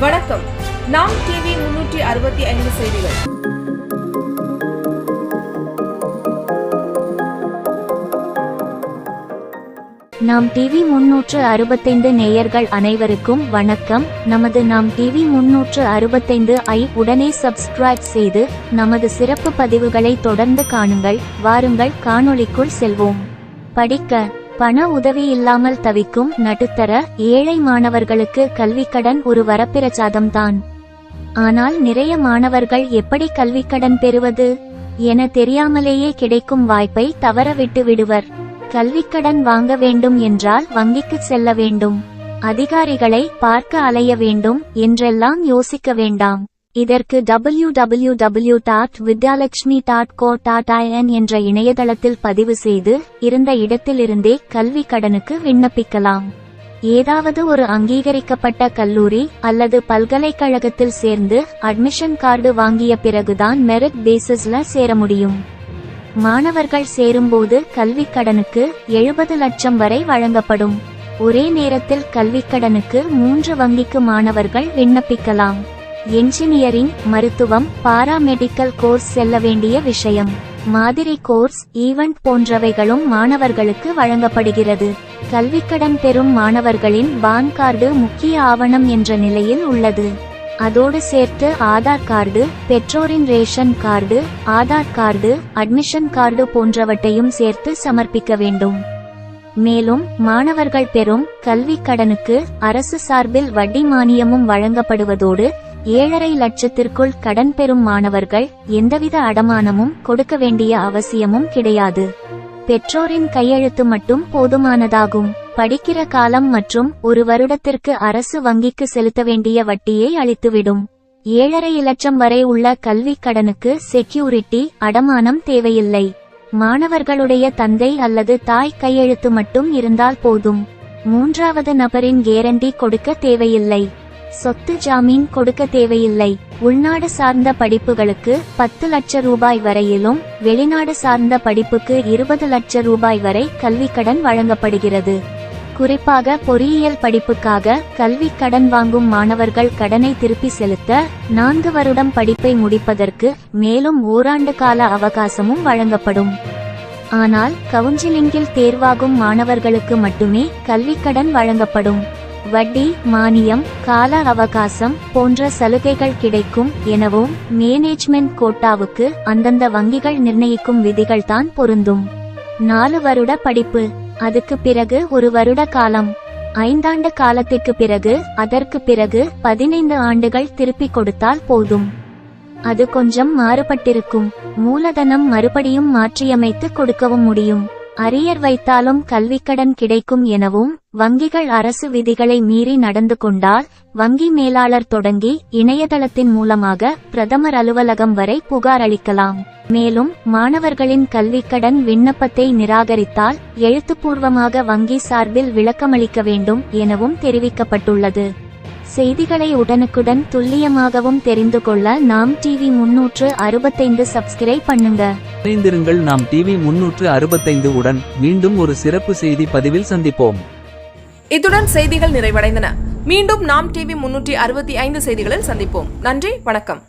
வணக்கம். நாம் டிவி முன்னூற்றி அறுபத்தி ஐந்து செய்திகள். நாம் டிவி முன்னூற்று அறுபத்தைந்து நேயர்கள் அனைவருக்கும் வணக்கம். நமது நாம் டிவி முன்னூற்று அறுபத்தைந்து ஐ உடனே சப்ஸ்கிரைப் செய்து நமது சிறப்பு பதிவுகளை தொடர்ந்து காணுங்கள். வாருங்கள் காணொளிக்குள் செல்வோம். படிக்க பண உதவி இல்லாமல் தவிக்கும் நடுத்தர ஏழை மாணவர்களுக்கு கல்விக்கடன் ஒரு வரப்பிரசாதம்தான். ஆனால் நிறைய மாணவர்கள் எப்படி கல்விக்கடன் பெறுவது? என தெரியாமலேயே கிடைக்கும் வாய்ப்பை தவறவிட்டு விடுவர். கல்விக்கடன் வாங்க வேண்டும் என்றால் வங்கிக்கு செல்ல வேண்டும். அதிகாரிகளை பார்க்க அலைய வேண்டும் என்றெல்லாம் யோசிக்க வேண்டாம். இதற்கு W W W dot Vidyalakshmi dot co dot IN என்ற இணையதளத்தில் பதிவு செய்து இருந்த இடத்திலிருந்தே கல்வி கடனுக்கு விண்ணப்பிக்கலாம். ஏதாவது ஒரு அங்கீகரிக்கப்பட்ட கல்லூரி அல்லது பல்கலைக்கழகத்தில் சேர்ந்து அட்மிஷன் கார்டு வாங்கிய பிறகுதான் மெரிட் பேசிஸ்ல சேர முடியும். மாணவர்கள் சேரும்போது கல்விக் கடனுக்கு எழுபது லட்சம் வரை வழங்கப்படும். ஒரே நேரத்தில் கல்விக் கடனுக்கு மூன்று வங்கிக்கு மாணவர்கள் விண்ணப்பிக்கலாம். என்ஜினியரிங் மருத்துவம் பாராமெடிக்கல் கோர்ஸ் செல்ல வேண்டிய விஷயம். மாதிரி கோர்ஸ் ஈவெண்ட் போன்றவைகளும் மாணவர்களுக்கு வழங்கப்படுகிறது. கல்விக்கடன் பெறும் மாணவர்களின் பான் கார்டு முக்கிய ஆவணம் என்ற நிலையில் உள்ளது. அதோடு சேர்த்து ஆதார் கார்டு பெற்றோரின் ration card Aadhaar card admission card போன்றவற்றையும் சேர்த்து சமர்ப்பிக்க வேண்டும். மேலும் மாணவர்கள் பெறும் கல்விக் கடனுக்கு அரசு சார்பில் வட்டி மானியமும் வழங்கப்படுவதோடு ஏழரை லட்சத்திற்குள் கடன் பெறும் மாணவர்கள் எந்தவித அடமானமும் கொடுக்க வேண்டிய அவசியமும் கிடையாது. பெற்றோரின் கையெழுத்து மட்டும் போதுமானதாகும். படிக்கிற காலம் மற்றும் ஒரு வருடத்திற்கு அரசு வங்கிக்கு செலுத்த வேண்டிய வட்டியை அளித்துவிடும். ஏழரை லட்சம் வரை உள்ள கல்வி கடனுக்கு செக்யூரிட்டி அடமானம் தேவையில்லை. மாணவர்களுடைய தந்தை அல்லது தாய் கையெழுத்து மட்டும் இருந்தால் போதும். மூன்றாவது நபரின் கேரண்டி கொடுக்க தேவையில்லை. சொத்து ஜாமீன் கொடுக்க தேவையில்லை. உள்நாடு சார்ந்த படிப்புகளுக்கு பத்து லட்ச ரூபாய் வரையிலும் வெளிநாடு சார்ந்த படிப்புக்கு இருபது லட்ச ரூபாய் வரை கல்விக்கடன் வழங்கப்படுகிறது. குறிப்பாக பொறியியல் படிப்புக்காக கல்வி கடன் வாங்கும் மாணவர்கள் கடனை திருப்பி செலுத்த நான்கு வருடம் படிப்பை முடிப்பதற்கு மேலும் ஓராண்டு கால அவகாசமும் வழங்கப்படும். ஆனால் கவுன்சிலிங்கில் தேர்வாகும் மாணவர்களுக்கு மட்டுமே கல்விக்கடன் வழங்கப்படும். வட்டி மானியம் கால அவகாசம் போன்ற சலுகைகள் கிடைக்கும் எனவும் மேனேஜ்மெண்ட் கோட்டாவுக்கு அந்தந்த வங்கிகள் நிர்ணயிக்கும் விதிகள் தான் பொருந்தும். நாலு வருட படிப்பு அதுக்கு பிறகு ஒரு வருட காலம். ஐந்தாண்டு காலத்திற்கு பிறகு அதற்கு பிறகு பதினைந்து ஆண்டுகள் திருப்பிக் கொடுத்தால் போதும். அது கொஞ்சம் மாறுபட்டிருக்கும். மூலதனம் மறுபடியும் மாற்றியமைத்து கொடுக்கவும் முடியும். அரியர் வைத்தாலும் கல்விக்கடன் கிடைக்கும் எனவும் வங்கிகள் அரசு விதிகளை மீறி நடந்து கொண்டால் வங்கி மேலாளர் தொடங்கி இணையதளத்தின் மூலமாக பிரதமர் அலுவலகம் வரை புகார் அளிக்கலாம். மேலும் மாணவர்களின் கல்விக்கடன் விண்ணப்பத்தை நிராகரித்தால் எழுத்துப்பூர்வமாக வங்கி சார்பில் விளக்கமளிக்க வேண்டும் எனவும் தெரிவிக்கப்பட்டுள்ளது. செய்திகளை உடனுக்குடன் துல்லியமாகவும் தெரிந்து கொள்ள நாம் டிவி முன்னூற்று அறுபத்தைந்து சப்ஸ்கிரைப் பண்ணுங்க. இணைந்திருங்கள் நாம் டிவி முன்னூற்று அறுபத்தைந்து உடன் மீண்டும் ஒரு சிறப்பு செய்தி பதிவில் சந்திப்போம். இத்துடன் செய்திகள் நிறைவடைந்தன. மீண்டும் நாம் டிவி முன்னூற்றி அறுபத்தி ஐந்து செய்திகளில் சந்திப்போம். நன்றி வணக்கம்.